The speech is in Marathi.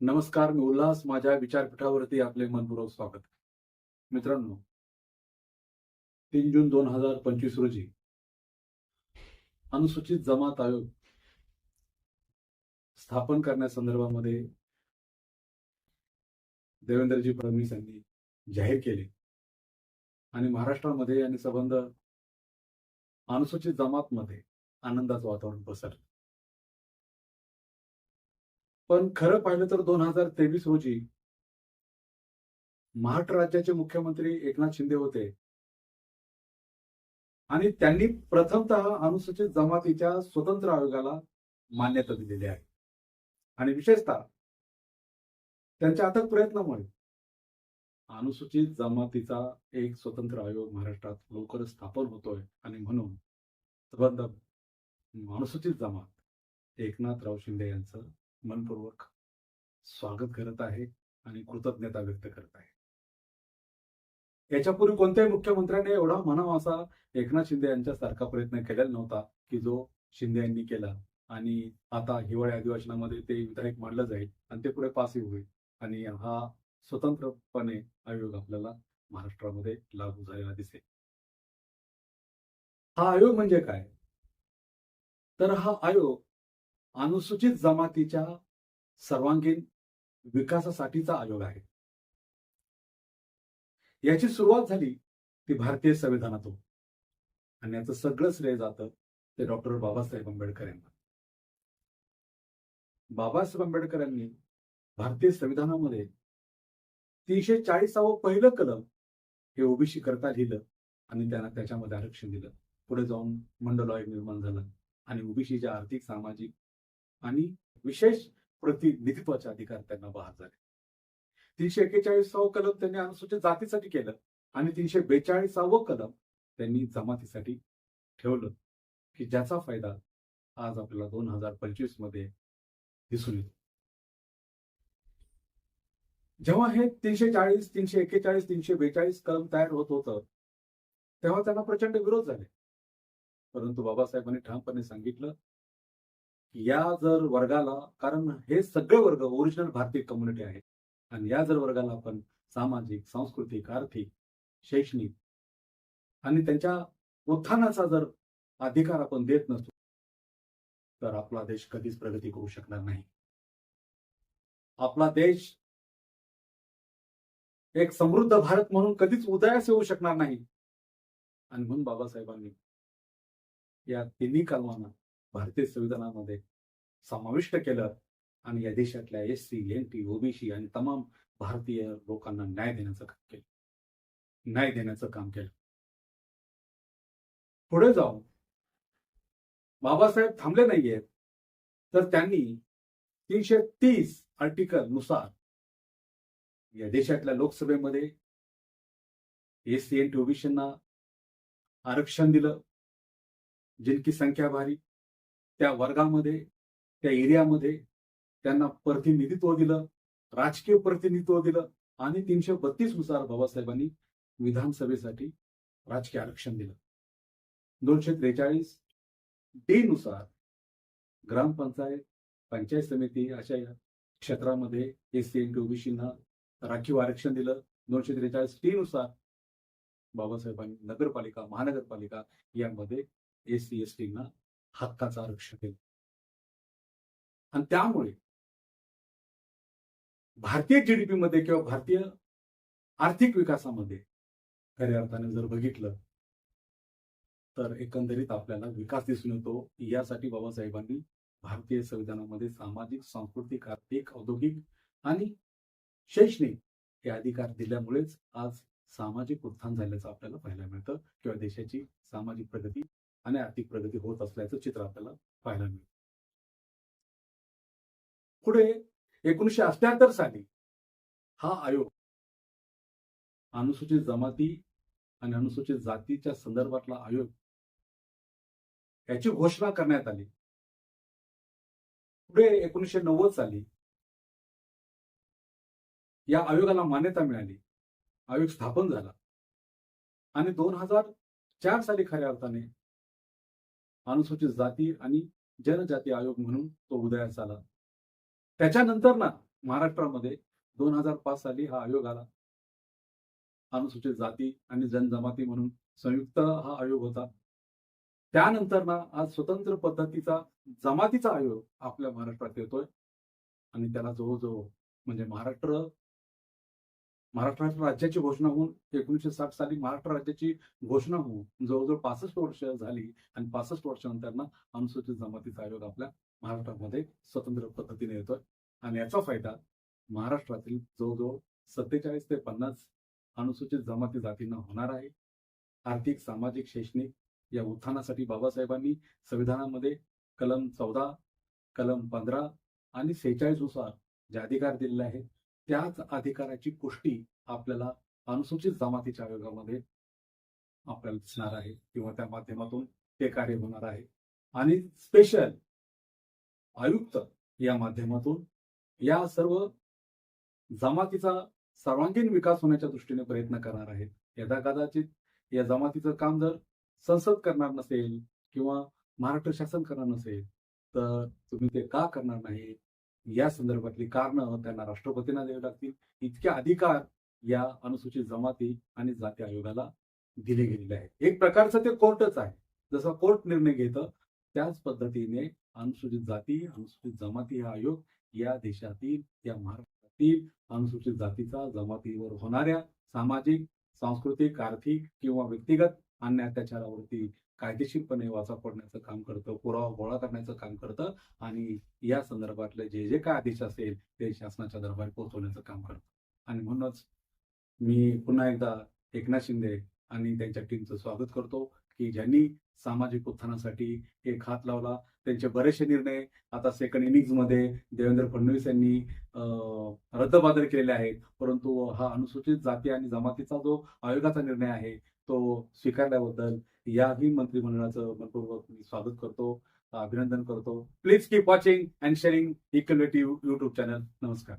नमस्कार मी उल्हास. माझ्या विचारपीठावरती आपले मनपूर्वक स्वागत. मित्रांनो तीन जून दोन हजार पंचवीस रोजी अनुसूचित जमात आयोग स्थापन करण्यासंदर्भामध्ये देवेंद्रजी फडणवीस यांनी जाहीर केले. आणि महाराष्ट्रामध्ये आणि संबंध अनुसूचित जमातमध्ये आनंदाचं वातावरण पसरलं. पण खरं पाहिलं तर दोन हजार तेवीस रोजी महाराष्ट्र राज्याचे मुख्यमंत्री एकनाथ शिंदे होते. आणि त्यांनी प्रथमतः अनुसूचित जमातीच्या स्वतंत्र आयोगाला मान्यता दिलेली आहे. आणि विशेषतः त्यांच्या अथक प्रयत्नामुळे अनुसूचित जमातीचा एक स्वतंत्र आयोग महाराष्ट्रात लवकरच स्थापन होतोय आणि म्हणून अनुसूचित जमात एकनाथराव शिंदे यांचं मनपूर्वक स्वागत करत आहे आणि कृतज्ञता व्यक्त करत आहे. याच्यापूर्वी कोणत्याही मुख्यमंत्र्याने एवढा म्हणावा असा एकनाथ शिंदे यांच्यासारखा प्रयत्न केलेला नव्हता की जो शिंदे यांनी केला. आणि आता हिवाळी अधिवेशनामध्ये ते विधायक मांडलं जाईल आणि ते पुढे पासही होईल. आणि हा स्वतंत्रपणे आयोग आपल्याला महाराष्ट्रामध्ये लागू झालेला दिसेल. हा आयोग म्हणजे काय? तर हा आयोग अनुसूचित जमातीच्या सर्वांगीण विकासासाठीचा आयोग आहे. याची सुरुवात झाली ती भारतीय संविधानातून. आणि याचं सगळं श्रेय जातं ते डॉक्टर बाबासाहेब आंबेडकर यांना बाबासाहेब आंबेडकर यांनी भारतीय संविधानामध्ये तीनशे चाळीसावं पहिलं कलम हे ओबीसी करता लिहिलं आणि त्यांना त्याच्यामध्ये आरक्षण दिलं. पुढे जाऊन मंडल आयोग निर्माण झालं आणि ओबीसीच्या आर्थिक सामाजिक आणि विशेष प्रतिनिधित्वाचे अधिकार त्यांना बहाल झाले. तीनशे एक्केचाळीसावं कलम त्यांनी अनुसूचित जातीसाठी केलं आणि तीनशे बेचाळीसावं कलम त्यांनी जमातीसाठी ठेवलं की ज्याचा फायदा आज आपल्याला दोन हजार पंचवीसमध्ये दिसून येतो. जेव्हा हे तीनशे चाळीस तीनशे एक्केचाळीस तीनशे बेचाळीस कलम तयार होत होतं तेव्हा त्यांना प्रचंड विरोध झाले. परंतु बाबासाहेबांनी ठामपणे सांगितलं या जर वर्गाला कारण हे सगळे वर्ग ओरिजिनल भारतीय कम्युनिटी आहे आणि या जर वर्गाला आपण सामाजिक सांस्कृतिक आर्थिक शैक्षणिक आणि त्यांच्या उत्थानाचा जर अधिकार आपण देत नसतो तर आपला देश कधीच प्रगती करू शकणार नाही. आपला देश एक समृद्ध भारत म्हणून कधीच उदयास येऊ शकणार नाही. आणि म्हणून बाबासाहेबांनी या तिन्ही कलमांना भारतीय संविधानामध्ये समाविष्ट केलं आणि या देशातल्या S C N T OBC आणि तमाम भारतीय लोकांना न्याय देण्याचं काम केलं. न्याय देण्याचं काम केलं. पुढे जाऊन बाबासाहेब थांबले नाहीयेत तर त्यांनी तीनशे तीस आर्टिकलनुसार या देशातल्या लोकसभेमध्ये एस सी एन टी ओबीसींना आरक्षण दिलं. जिनकी संख्या भारी त्या वर्गामध्ये त्या एरियामध्ये त्यांना प्रतिनिधित्व दिलं राजकीय प्रतिनिधित्व दिलं आणि तीनशे बत्तीसनुसार बाबासाहेबांनी विधानसभेसाठी राजकीय आरक्षण दिलं. दोनशे त्रेचाळीस डी नुसार ग्रामपंचायत पंचायत समिती अशा या क्षेत्रामध्ये एस सी एन टी ओबीसींना राखीव आरक्षण दिलं. दोनशे त्रेचाळीस टी नुसार बाबासाहेबांनी नगरपालिका महानगरपालिका यामध्ये एस सी एस टीना हक्काचं आरक्षण दिलं आणि त्यामुळे भारतीय जीडीपी मध्ये किंवा भारतीय आर्थिक विकासामध्ये खऱ्या अर्थाने जर बघितलं तर एकंदरीत आपल्याला विकास दिसून येतो. यासाठी बाबासाहेबांनी भारतीय संविधानामध्ये सामाजिक सांस्कृतिक आर्थिक औद्योगिक आणि शैक्षणिक हे अधिकार दिल्यामुळेच आज सामाजिक उत्थान झाल्याचं आपल्याला पाहायला मिळतं किंवा देशाची सामाजिक प्रगती आणि आर्थिक प्रगती होत असल्याचं चित्र आपल्याला पाहायला मिळतं पुढे एकोणीशे अठ्याहत्तर साली हा आयोग अनुसूचित जमाती आणि अनुसूचित जातीच्या संदर्भातला आयोग याची घोषणा करण्यात आली. पुढे एकोणीशे नव्वद साली या आयोगाला मान्यता मिळाली. आयोग स्थापन झाला. आणि दोन हजार चार साली खऱ्या अर्थाने अनुसूचित जाती आणि जनजाती आयोग म्हणून तो उदयास आला. त्याच्यानंतर ना महाराष्ट्रामध्ये दोन हजार पाच साली हा आयोग आला. अनुसूचित जाती आणि जनजमाती म्हणून संयुक्त हा आयोग होता. त्यानंतर ना आज स्वतंत्र पद्धतीचा जमातीचा आयोग आपल्या महाराष्ट्रात येतोय. आणि त्याला जवळजवळ म्हणजे महाराष्ट्र महाराष्ट्र राज्याची घोषणा होऊन एकोणीशे साठ साली महाराष्ट्र राज्याची घोषणा होऊन जवळजवळ पासष्ट वर्ष झाली आणि पासष्ट वर्षानंतर अनुसूचित जमातीचा आयोग आपल्या महाराष्ट्रामध्ये स्वतंत्र पद्धतीने येतोय आणि याचा फायदा महाराष्ट्रातील जवळजवळ सत्तेचाळीस ते पन्नास अनुसूचित जमाती जातींना होणार आहे. आर्थिक सामाजिक शैक्षणिक या उत्थानासाठी बाबासाहेबांनी संविधानामध्ये कलम चौदा कलम पंधरा आणि सेहेचाळीसनुसार जे अधिकार दिलेले आहेत त्याच अधिकाराची पुष्टी आपल्याला अनुसूचित जमातीच्या आयोगामध्ये आपल्याला दिसणार आहे किंवा त्या माध्यमातून ते कार्य होणार आहे. आणि स्पेशल आयुक्त या माध्यमातून या सर्व जमातीचा सर्वांगीण विकास होण्याच्या दृष्टीने प्रयत्न करणार आहेत. यदा कदाचित या जमातीचं काम जर संसद करणार नसेल किंवा महाराष्ट्र शासन करणार नसेल तर तुम्ही ते का करणार नाही या संदर्भातली कारणं त्यांना राष्ट्रपतींना द्यावी लागतील. इतके अधिकार या अनुसूचित जमाती आणि जाती आयोगाला दिले गेलेले आहेत. एक प्रकारचं ते कोर्टच आहे. जसा कोर्ट निर्णय घेतं त्याच पद्धतीने अनुसूचित जाती अनुसूचित जमाती हा आयोग या देशातील या महाराष्ट्रातील अनुसूचित जातीचा जमातीवर होणाऱ्या सामाजिक सांस्कृतिक आर्थिक किंवा व्यक्तिगत अन्य अत्याचारावरती कायदेशीरपणे वाचा फोडण्याचं काम करतं पुरावा गोळा करण्याचं काम करतं आणि या संदर्भातले जे जे काय आदेश असेल ते शासनाच्या दरबारी पोहोचवण्याचं काम करतं. आणि म्हणूनच मी पुन्हा एकदा एकनाथ शिंदे आणि त्यांच्या टीमचं स्वागत करतो की ज्यांनी सामाजिक उत्थानासाठी एक हात लावला त्यांचे बरेचसे निर्णय आता सेकंड इनिंग्समध्ये देवेंद्र फडणवीस यांनी रद्दबादल केलेले आहेत. परंतु हा अनुसूचित जाती आणि जमातीचा जो आयोगाचा निर्णय आहे तो स्वीकारल्याबद्दल याही मंत्रिमंडळाचं मनपूर्वक मी स्वागत करतो अभिनंदन करतो. Please keep watching and sharing equality YouTube channel नमस्कार.